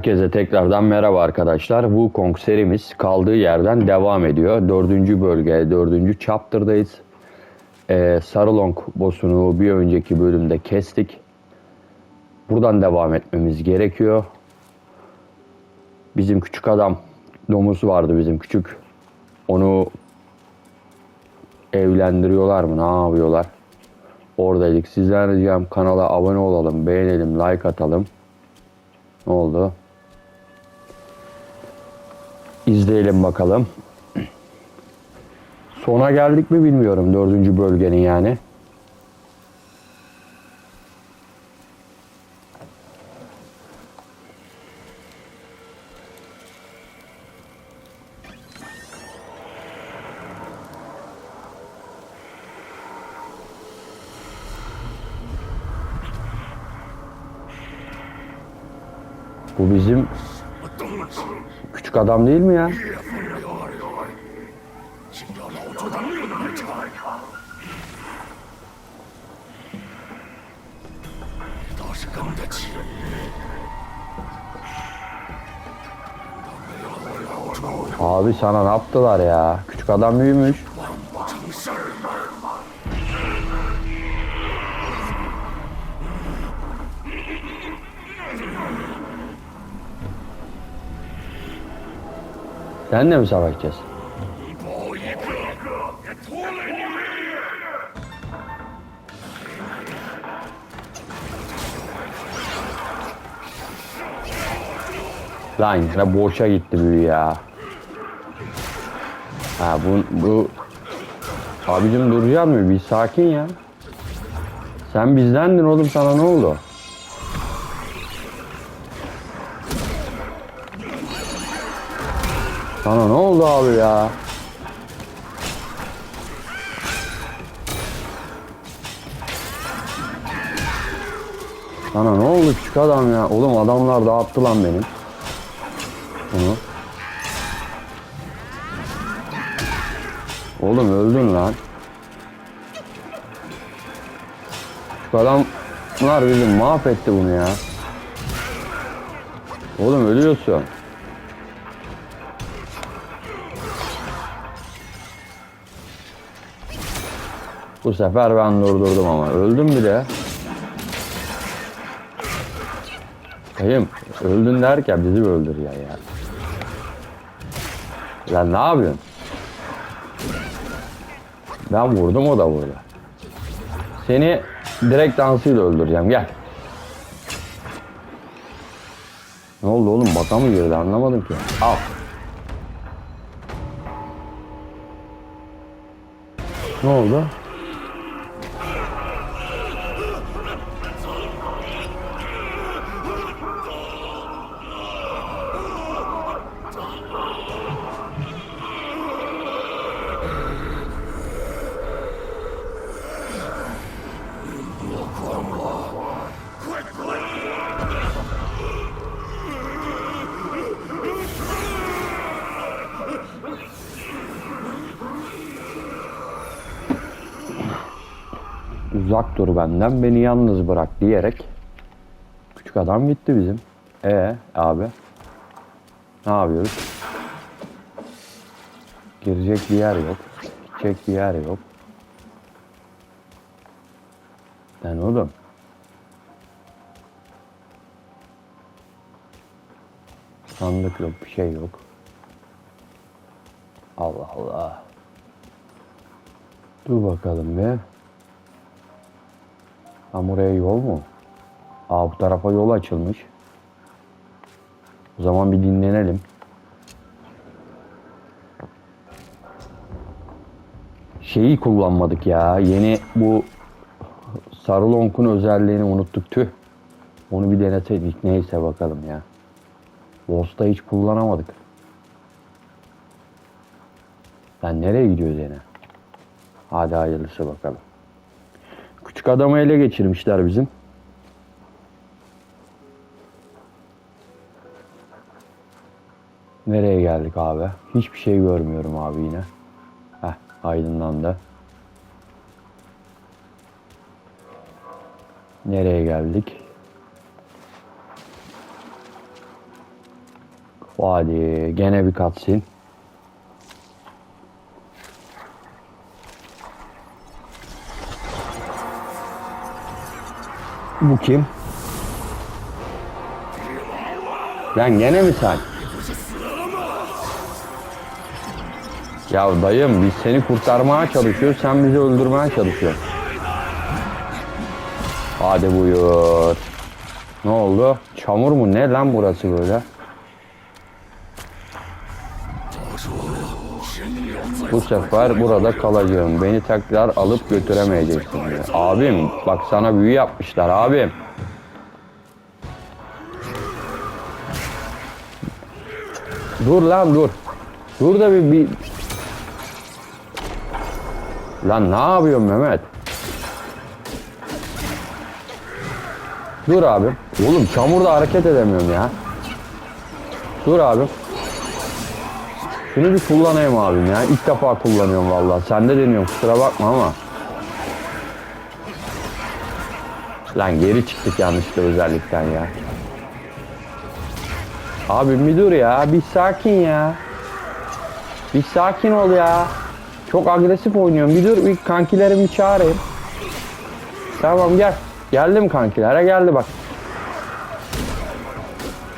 Herkese tekrardan merhaba arkadaşlar. Wukong serimiz kaldığı yerden devam ediyor. Dördüncü bölge, dördüncü chapter'dayız. Ee, Sarılong boss'unu bir önceki bölümde kestik. Buradan devam etmemiz gerekiyor. Bizim küçük adam, domuz vardı bizim küçük. Onu evlendiriyorlar mı? Ne yapıyorlar? Oradaydık. Sizden ricam kanala abone olalım, beğenelim, like atalım. Ne oldu? İzleyelim bakalım. Sona geldik mi bilmiyorum dördüncü bölgenin yani. Bu bizim küçük adam değil mi ya? Abi sana ne yaptılar ya? Küçük adam büyümüş. Sen de mi savaşacağız? Lan ya boşa gitti büyü ya. Ha bu, bu Abicim duracak mı? Bir sakin ya. Sen bizdendin oğlum sana ne oldu? Sana ne oldu abi ya? Sana ne oldu küçük adam ya? Oğlum adamlar dağıttı lan benim. Bunu. Oğlum öldün lan. Şu adamlar bizim mahvetti bunu ya. Oğlum ölüyorsun. Bu sefer ben durdurdum ama öldüm bile. Kayım öldün derken bizi öldür ya ya. Lan ne yapıyorsun? Ben vurdum o da vurdu. Seni direkt dansıyla öldüreceğim gel. Ne oldu oğlum baka mı girdi anlamadım ki. Al. Ne oldu? Uzak dur benden beni yalnız bırak diyerek küçük adam gitti bizim. E abi ne yapıyoruz? Girecek bir yer yok. Gidecek bir yer yok. Lan oğlum. Sandık yok, bir şey yok. Allah Allah. Dur bakalım bir. Tam oraya yol mu? Aa bu tarafa yol açılmış. O zaman bir dinlenelim. Şeyi kullanmadık ya. Yeni bu Sarılonk'un özelliğini unuttuk tüh. Onu bir deneseydik. Neyse bakalım ya. Boss'ta hiç kullanamadık. Sen nereye gidiyoruz yine? Hadi hayırlısı bakalım. Küçük adamı ele geçirmişler bizim. Nereye geldik abi? Hiçbir şey görmüyorum abi yine. Heh, aydınlandı. Nereye geldik? Hadi gene bir cutscene. Bu kim? Lan gene mi sen? Ya dayım biz seni kurtarmaya çalışıyoruz sen bizi öldürmeye çalışıyorsun. Hadi buyur. Ne oldu? Çamur mu? Ne lan burası böyle? Bu sefer burada kalacağım. Beni tekrar alıp götüremeyeceksin. Abim bak sana büyü yapmışlar abim. Dur lan dur. Dur da bir, bir... Lan ne yapıyorsun Mehmet? Dur abim. Oğlum çamurda hareket edemiyorum ya. Dur abim. Şunu bir kullanayım abim ya. İlk defa kullanıyorum vallahi. Sen de deniyorum kusura bakma ama. Lan geri çıktık yanlışlıkla özellikten ya. Abim bir dur ya. Bir sakin ya. Bir sakin ol ya. Çok agresif oynuyorum. Bir dur bir kankilerimi çağırayım. Tamam gel. Geldim kankilere geldi bak.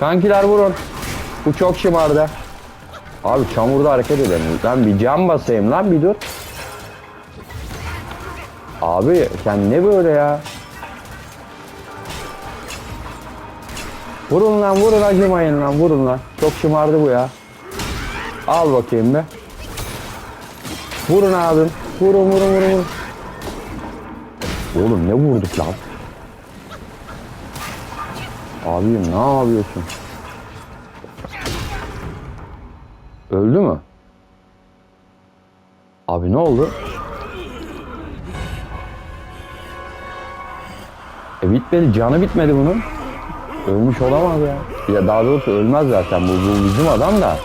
Kankiler vurun. Bu çok şımardı. Abi çamurda hareket edemiyorum. Lan bir cam basayım lan bir dur. Abi sen ne böyle ya? Vurun lan vurun acımayın lan vurun lan. Çok şımardı bu ya. Al bakayım be. Vurun abim. Vurun vurun vurun vurun. Oğlum ne vurduk lan? Abim ne yapıyorsun? Öldü mü? Abi ne oldu? E bitmedi, canı bitmedi bunun. Ölmüş olamaz ya. Ya daha doğrusu ölmez zaten bu, bu bizim adam da.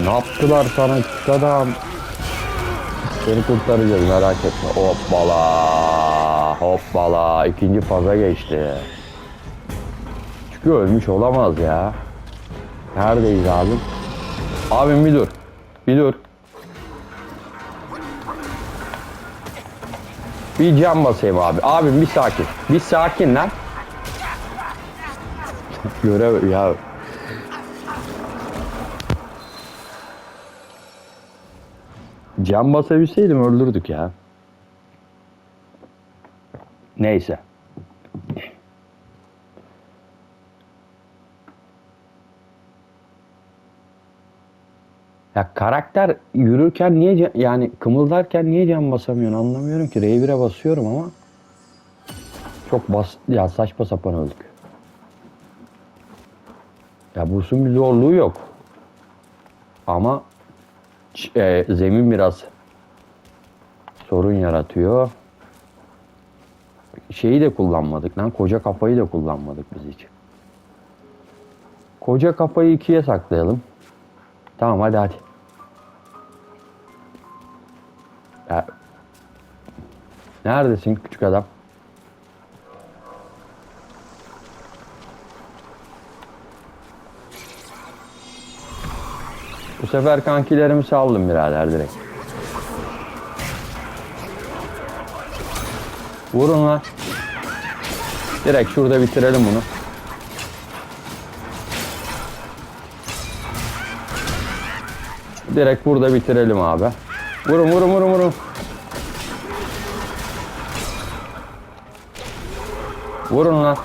Ne yaptılar sana küçük adam? Seni kurtaracağız merak etme. Hoppala. Hoppala. İkinci faza geçti. Çünkü ölmüş olamaz ya. Neredeyiz abim? Abim bir dur. Bir dur. Bir cam basayım abi. Abim bir sakin. Bir sakin lan. Görev ya. Cam basabilseydim öldürdük ya. Neyse. Ya karakter yürürken niye yani kımıldarken niye cam basamıyorsun anlamıyorum ki. R1'e basıyorum ama çok bas ya saçma sapan öldük. Ya busun bir zorluğu yok. Ama e, zemin biraz sorun yaratıyor. Şeyi de kullanmadık lan. Koca kafayı da kullanmadık biz hiç. Koca kafayı ikiye saklayalım. Tamam hadi hadi. Ya. Neredesin küçük adam? Sefer kankilerimi saldım birader direkt. Vurun lan. Direkt şurada bitirelim bunu. Direkt burada bitirelim abi. Vurun vurun vurun vurun. Vurun lan.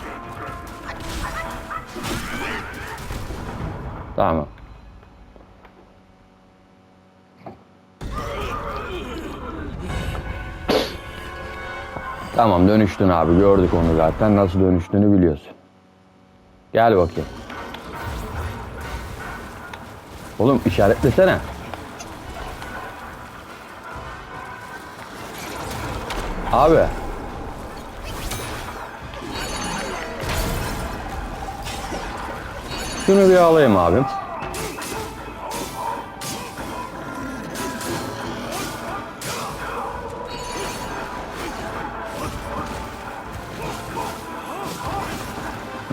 Tamam. Tamam dönüştün abi gördük onu zaten nasıl dönüştüğünü biliyorsun. Gel bakayım. Oğlum işaretlesene. Abi. Şunu bir alayım abim.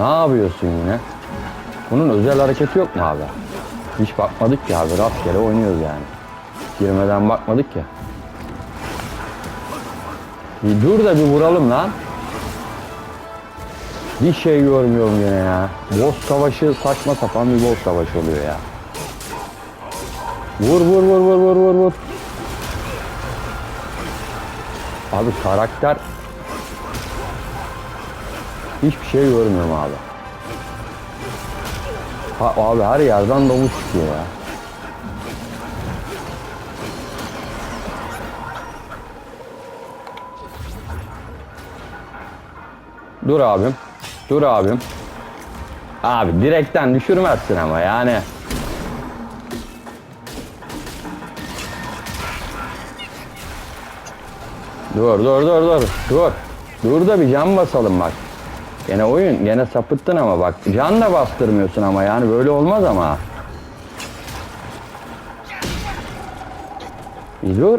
Ne yapıyorsun yine? Bunun özel hareketi yok mu abi? Hiç bakmadık ki abi. Rastgele oynuyoruz yani. Girmeden bakmadık ya. Bir dur da bir vuralım lan. Bir şey görmüyorum yine ya. Boss savaşı saçma sapan bir boss savaşı oluyor ya. Vur vur vur vur vur vur vur. Abi karakter hiçbir şey görmüyorum abi. Ha, abi her yerden domuz çıkıyor ya. Dur abim. Dur abim. Abi direkten düşürmezsin ama yani. Dur dur dur dur. Dur. Dur da bir can basalım bak. Gene oyun gene sapıttın ama bak can da bastırmıyorsun ama yani böyle olmaz ama. Bir dur.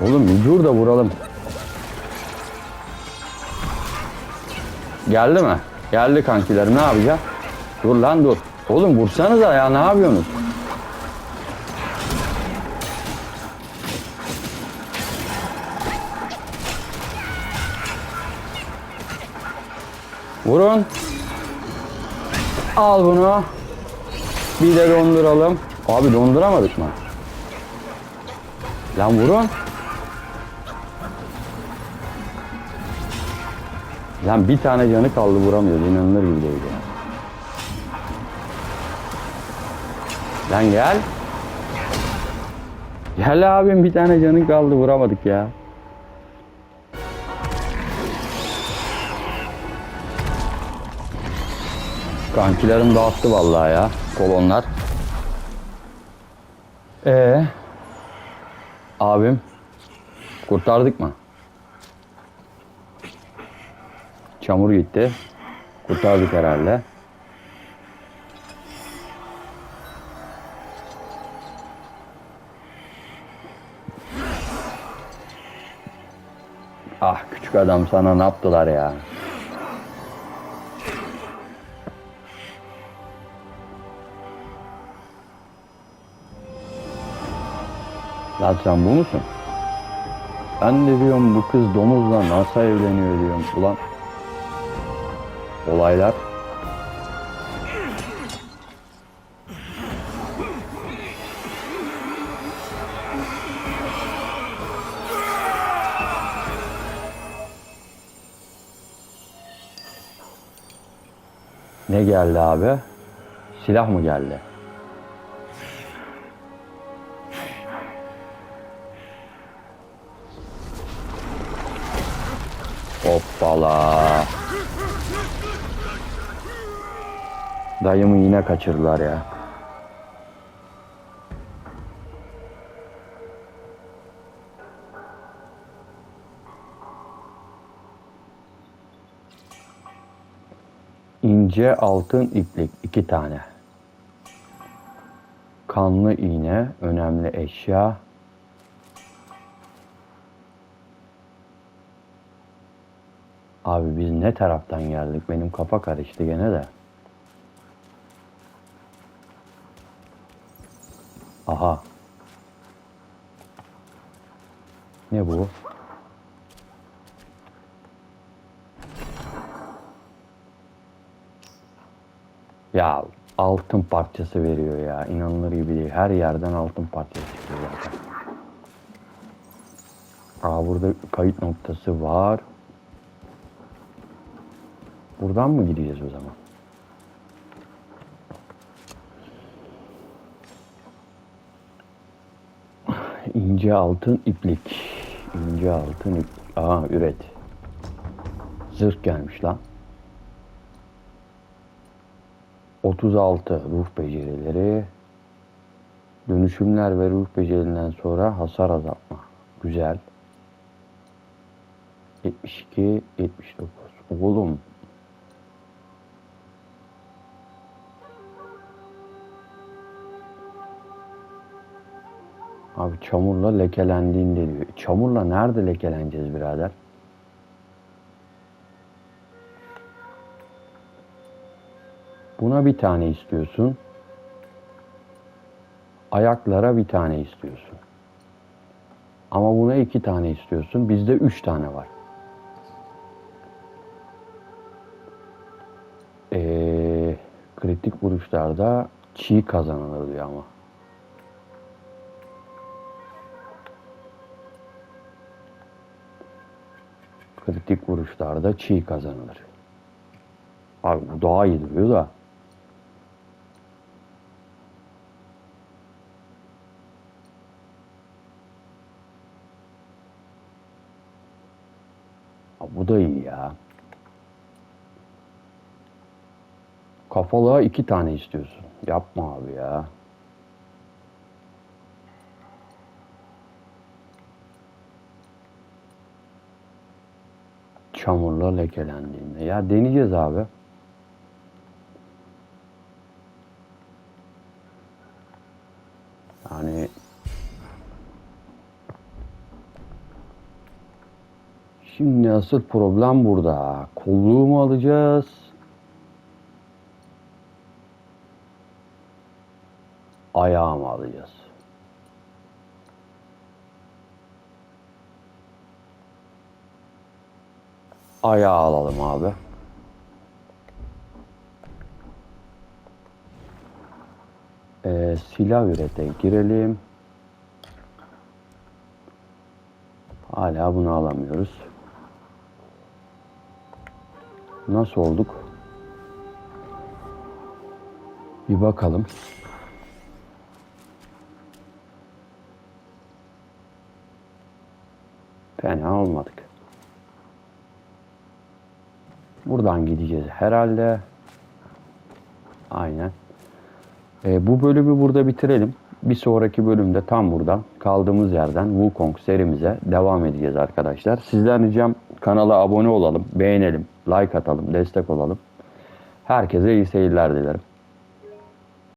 Oğlum bir dur da vuralım. Geldi mi? Geldi kankilerim ne yapacağız? Dur lan dur. Oğlum vursanıza ya ne yapıyorsunuz? Vurun. Al bunu. Bir de donduralım. Abi donduramadık mı? Lan vurun. Lan bir tane canı kaldı vuramıyor. İnanılır gibi değil ya. Lan gel. Gel abim bir tane canın kaldı vuramadık ya. Kankilerim dağıttı vallahi ya kolonlar. Ee, abim kurtardık mı? Çamur gitti. Kurtardık herhalde. Ah küçük adam sana ne yaptılar ya? Lan sen bu musun? Ben de diyorum bu kız domuzla nasıl evleniyor diyorum. Ulan olaylar. Ne geldi abi? Silah mı geldi? Hoppala. Dayımı yine kaçırdılar ya. İnce altın iplik iki tane. Kanlı iğne önemli eşya. Abi biz ne taraftan geldik? Benim kafa karıştı gene de. Aha. Ne bu? Ya altın parçası veriyor ya. İnanılır gibi değil. Her yerden altın parçası çıkıyor zaten. Aa burada kayıt noktası var. Buradan mı gideceğiz o zaman? İnce altın iplik. İnce altın iplik. Aa üret. Zırh gelmiş lan. 36 ruh becerileri. Dönüşümler ve ruh becerilerinden sonra hasar azaltma. Güzel. 72, 79. Oğlum Abi çamurla lekelendiğinde diyor. Çamurla nerede lekeleneceğiz birader? Buna bir tane istiyorsun. Ayaklara bir tane istiyorsun. Ama buna iki tane istiyorsun. Bizde üç tane var. Ee, kritik vuruşlarda çiğ kazanılır diyor ama. Kritik vuruşlarda çiğ kazanılır. Abi bu daha iyi duruyor da. Abi bu da iyi ya. Kafalığa iki tane istiyorsun. Yapma abi ya. Çamurla lekelendiğinde. Ya deneyeceğiz abi. Yani Şimdi asıl problem burada. Kolluğu mu alacağız? Ayağı mı alacağız? Ayağı alalım abi. Ee, silah ürete girelim. Hala bunu alamıyoruz. Nasıl olduk? Bir bakalım. Fena olmadık. Buradan gideceğiz herhalde. Aynen. Ee, bu bölümü burada bitirelim. Bir sonraki bölümde tam buradan kaldığımız yerden Wukong serimize devam edeceğiz arkadaşlar. Sizden ricam kanala abone olalım, beğenelim, like atalım, destek olalım. Herkese iyi seyirler dilerim.